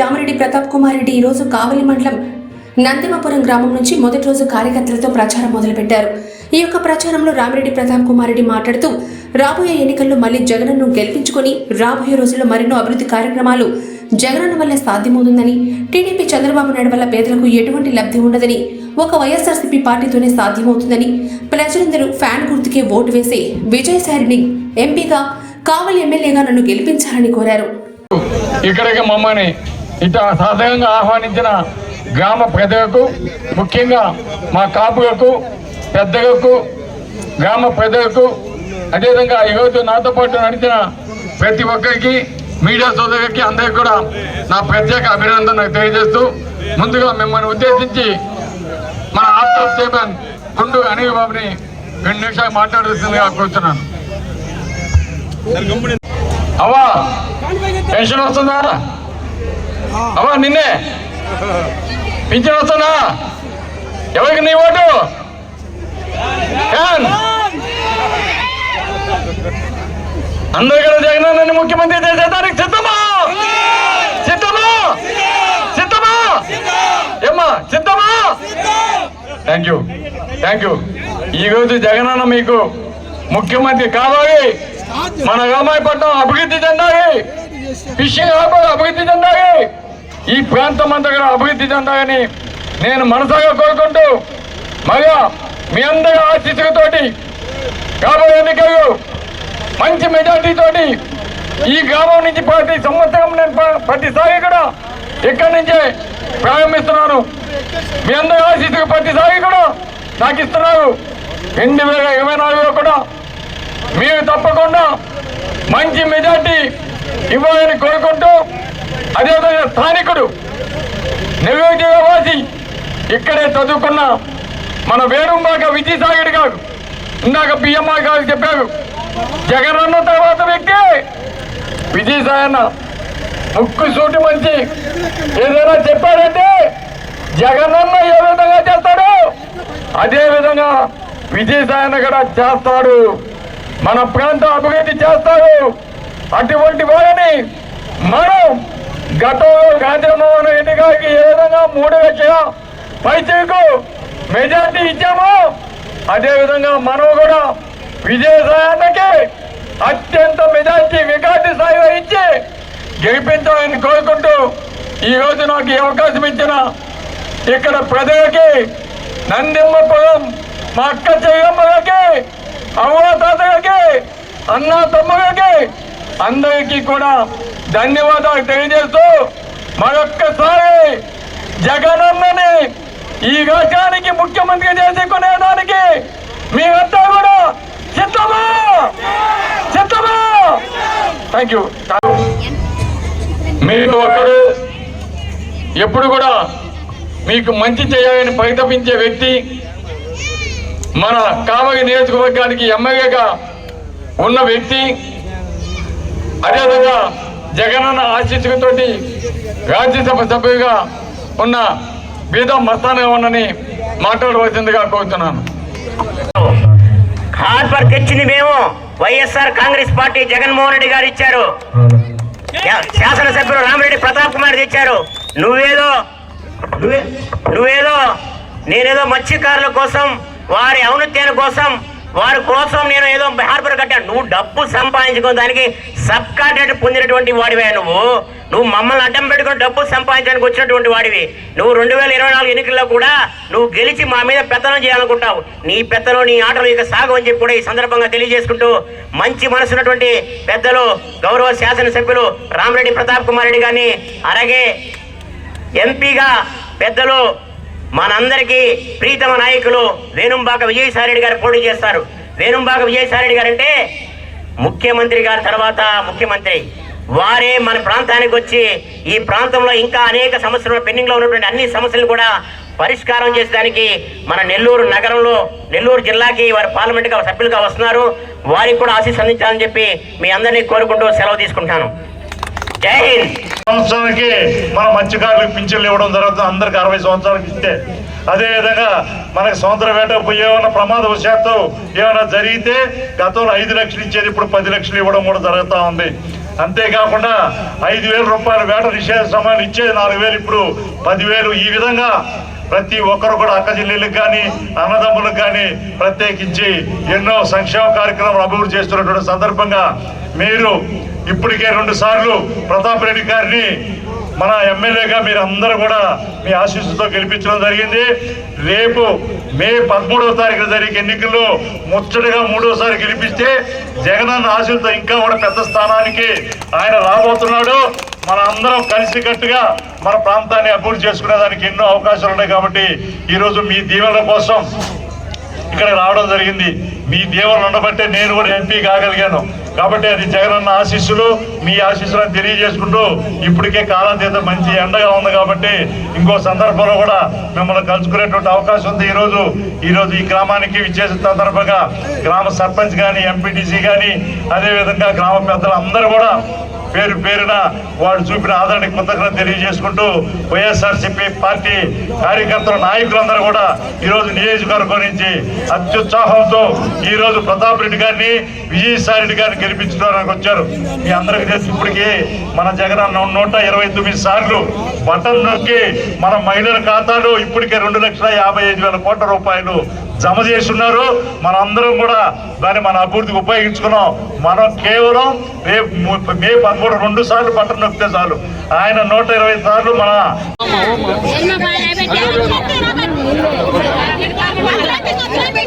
రామిరెడ్డి ప్రతాప్ కుమార్ రెడ్డి ఈ రోజు కావలి మండలం నందిమపురం గ్రామం నుంచి మొదటి రోజు కార్యకర్తలతో ప్రచారం మొదలుపెట్టారు. ఈ యొక్క ప్రచారంలో రామిరెడ్డి ప్రతాప్ కుమార్ రెడ్డి మాట్లాడుతూ రాబోయే ఎన్నికల్లో మళ్ళీ జగన్ను గెలిపించుకొని రాబోయే రోజుల్లో మరెన్నో అభివృద్ధి కార్యక్రమాలు జగనన్న వల్ల సాధ్యమవుతుందని టీడీపీ చంద్రబాబు నాయుడు వల్ల పేదలకు ఎటువంటి లబ్ధి ఉండదని ఒక వైఎస్ఆర్సీపీ పార్టీతోనే సాధ్యమవుతుందని ప్రజలందరూ ఫ్యాన్ గుర్తుకే ఓటు వేసి విజయసాయిని ఎంపీగా కావలి ఎమ్మెల్యేగా నన్ను గెలిపించాలని కోరారు. ఇక్కడికి మమ్మల్ని ఇట సాధారణంగా ఆహ్వానించిన గ్రామ ప్రజలకు ముఖ్యంగా మా కాపులకు పెద్దలకు గ్రామ ప్రజలకు అదేవిధంగా ఈరోజు నాతో పాటు నడిచిన ప్రతి ఒక్కరికి మీడియా సోదరులకి అందరికీ కూడా నా ప్రత్యేక అభినందనలు తెలియజేస్తూ ముందుగా మిమ్మల్ని ఉద్దేశించి మన ఆఫ్టర్ చైర్మన్ కుండు అనిల్ బాబుని రెండు నిమిషాలు మాట్లాడుతుందిగా కూర్చున్నాను. అవా పెన్షన్ వస్తుందా? అవా నిన్నే పింఛన్ వస్తుందా ఎవరికి నీ ఓటు ఫ్యాన్ అందరు కూడా జగన్ నన్ను ముఖ్యమంత్రి చేసేదానికి సిద్ధమా సిద్ధమా సిద్ధమా ఏమ్మా సిద్ధమా థ్యాంక్ యూ థ్యాంక్ యూ ఈరోజు జగనన్న మీకు ముఖ్యమంత్రి కావాలి మన రామాయపట్నం అభివృద్ధి చెందాలి ఫిషింగ్ హార్బర్ అభివృద్ధి చెందాలి ఈ ప్రాంతం అంతా కూడా అభివృద్ధి చెందాలని నేను మనసాగా కోరుకుంటూ మరియు మీ అందరి ఆశీస్సులతోటి రాబోయే ఎన్నికలు మంచి మెజార్టీతోటి ఈ గ్రామం నుంచి ప్రతి సంవత్సరం నేను ప్రతిసారి కూడా ఇక్కడి నుంచే ప్రారంభిస్తున్నాను. మీ అందరి ఆశీస్సులు ప్రతిసారి కూడా నాకు ఇస్తున్నారు. రెండు వేల ఇరవై నాలుగులో కూడా మీరు తప్పకుండా మంచి మెజార్టీ ఇవ్వాలని కోరుకుంటూ అదేవిధంగా స్థానికుడు నివేదివాసి ఇక్కడే చదువుకున్న మన వేరుంబాక విజయసాగర్ గారు ఇందాక బిఎంఆర్ గారు చెప్పారు జగన్ అన్న తర్వాత వ్యక్తి. విజయసాయన్న ముక్కు సూటి మంచి. ఏదైనా చెప్పాడంటే జగనన్న ఏ విధంగా చేస్తాడు? అదే విధంగా విజయసాయన్న కూడా చేస్తాడు. మన ప్రాంతం అభివృద్ధి చేస్తాడు. అటువంటి వారిని గతంలో రాజమోహన్ రెడ్డి గారికి ఏ విధంగా మూడు లక్షల పైసలకు మెజార్టీ ఇచ్చామో అదేవిధంగా మనం కూడా విజయసాయానికి అత్యంత మెజార్టీ రికార్డు స్థాయిలో ఇచ్చి గెలిపించాలని కోరుకుంటూ ఈ నాకు ఈ అవకాశం ఇచ్చిన ఇక్కడ ప్రజలకి నందిమ్మపురం మా అక్క చెయ్యమ్మలకి అవ్వ తాతలకి అన్న తమ్ములకి అందరికీ కూడా ధన్యవాదాలు తెలియజేస్తూ మరొక్కసారి జగనన్నని ఈ రాష్ట్రానికి ముఖ్యమంత్రి చేసుకునేదానికి మీరంతా కూడా సిద్ధమా సిద్ధమా థ్యాంక్ యూ మీరు ఒకరు ఎప్పుడు కూడా మీకు మంచి చేయాలని పరితపించే వ్యక్తి మన కామగి నియోజకవర్గానికి ఎమ్మెల్యేగా ఉన్న వ్యక్తి అదేవిధంగా జగనన్న ఆశీస్సులతోటి రాజ్యసభ సభ్యుగా ఉన్న బీదం మస్తానని మాట్లాడవలసిందిగా కోరుతున్నాను. హార్డ్ వర్క్ ఇచ్చింది మేము. వైఎస్ఆర్ కాంగ్రెస్ పార్టీ జగన్మోహన్ రెడ్డి గారు ఇచ్చారు. శాసనసభ్యులు రామిరెడ్డి ప్రతాప్ కుమార్ ఇచ్చారు నువ్వేదో నువ్వేదో నేనేదో మత్స్యకారుల కోసం వారి ఔన్నత్యాల కోసం వారి కోసం నేను ఏదో హార్బర్ కట్టాను నువ్వు డబ్బు సంపాదించుకున్న దానికి సబ్ కాంట్రాక్ట్ పొందినటువంటి వాడివే నువ్వు. నువ్వు మమ్మల్ని అడ్డం పెట్టుకుని డబ్బు సంపాదించడానికి వచ్చినటువంటి వాడివి. నువ్వు రెండు వేల ఇరవై నాలుగు ఎన్నికల్లో కూడా నువ్వు గెలిచి మా మీద పెత్తనం చేయాలనుకుంటావు నీ పెత్తనం నీ ఆటలు ఇక సాగు అని చెప్పి కూడా ఈ సందర్భంగా తెలియజేసుకుంటూ మంచి మనసున్నటువంటి పెద్దలు గౌరవ శాసనసభ్యులు రామరెడ్డి ప్రతాప్ కుమార్ రెడ్డి గారిని అలాగే ఎంపీగా పెద్దలు మనందరికీ ప్రీతమ నాయకులు వేణుంబాక విజయసాయిరెడ్డి గారు పోటీ చేస్తారు. వేణుంబాక విజయసాయిరెడ్డి గారు అంటే ముఖ్యమంత్రి గారి తర్వాత ముఖ్యమంత్రి. వారే మన ప్రాంతానికి వచ్చి ఈ ప్రాంతంలో ఇంకా అనేక సమస్యలు పెండింగ్లో ఉన్నటువంటి అన్ని సమస్యలు కూడా పరిష్కారం చేసేదానికి మన నెల్లూరు నగరంలో నెల్లూరు జిల్లాకి వారు పార్లమెంట్గా సభ్యులుగా వస్తున్నారు. వారికి కూడా ఆశీస్ అందించాలని చెప్పి మీ అందరినీ కోరుకుంటూ సెలవు తీసుకుంటాను. సంవత్సరానికి మన మత్స్యకారులకు పింఛన్లు ఇవ్వడం జరుగుతుంది అందరికి అరవై సంవత్సరాలకు ఇస్తే. అదేవిధంగా మనకి సముద్ర వేటకు ఏమైనా ప్రమాదవశాత్తు ఏమైనా జరిగితే గతంలో ఐదు లక్షలు ఇచ్చేది ఇప్పుడు పది లక్షలు ఇవ్వడం కూడా జరుగుతూ ఉంది. అంతేకాకుండా ఐదు వేల రూపాయల వేట నిషేధ సమయాన్ని ఇచ్చేది నాలుగు వేలు ఇప్పుడు పదివేలు. ఈ విధంగా ప్రతి ఒక్కరు కూడా అక్క చెల్లెళ్ళకి కానీ అన్నదమ్ములకు కానీ ప్రత్యేకించి ఎన్నో సంక్షేమ కార్యక్రమాలు అభివృద్ధి చేస్తున్నటువంటి సందర్భంగా మీరు ఇప్పటికే రెండు సార్లు ప్రతాప్ రెడ్డి గారిని మన ఎమ్మెల్యేగా మీరు అందరూ కూడా మీ ఆశీస్సుతో గెలిపించడం జరిగింది. రేపు మే పదమూడవ తారీఖున జరిగే ఎన్నికల్లో ముచ్చటగా మూడోసారి గెలిపిస్తే జగనన్న ఆశీస్సుతో ఇంకా కూడా పెద్ద స్థానానికి ఆయన రాబోతున్నాడు. మన అందరం కలిసికట్టుగా మన ప్రాంతాన్ని అభివృద్ధి చేసుకునేదానికి ఎన్నో అవకాశాలు ఉన్నాయి కాబట్టి ఈరోజు మీ దీవెనల కోసం ఇక్కడ రావడం జరిగింది. మీ దీవెనలు ఉండబట్టే నేను కూడా ఎంపీ కాగలిగాను. కాబట్టి అది జగనన్న ఆశీస్సులు మీ ఆశీస్సులను తెలియజేసుకుంటూ ఇప్పటికే కాలాతీతం మంచి ఎండగా ఉంది కాబట్టి ఇంకో సందర్భంలో కూడా మిమ్మల్ని కలుసుకునేటువంటి అవకాశం ఉంది. ఈరోజు ఈరోజు ఈ గ్రామానికి విచ్చేసిన సందర్భంగా గ్రామ సర్పంచ్ కానీ ఎంపీటీసీ కానీ అదేవిధంగా గ్రామ పెద్దలు అందరూ కూడా పేరు పేరున వాడు చూపిన ఆదరణ కృతజ్ఞత తెలియజేసుకుంటూ వైఎస్ఆర్సీపీ పార్టీ కార్యకర్తల నాయకులందరూ కూడా ఈరోజు నియోజకవర్గం నుంచి అత్యుత్సాహంతో ఈరోజు ప్రతాప్ రెడ్డి గారిని విజయసాయి రెడ్డి గారిని గెలిపించడానికి వచ్చారు. మీ అందరికీ తెలిసి ఇప్పటికీ మన జగన్ అన్న నూట ఇరవై తొమ్మిది సార్లు బటన్ నొక్కి మన మహిళల ఖాతాలో ఇప్పటికే రెండు లక్షల యాభై ఐదు వేల కోట్ల రూపాయలు జమ చేస్తున్నారు. మనందరం కూడా దాన్ని మన అభివృద్ధికి ఉపయోగించుకున్నాం. మనం కేవలం రేపు మే పదమూడు రెండు సార్లు పట్టం నొక్కితే చాలు. ఆయన నూట ఇరవై సార్లు మన అదే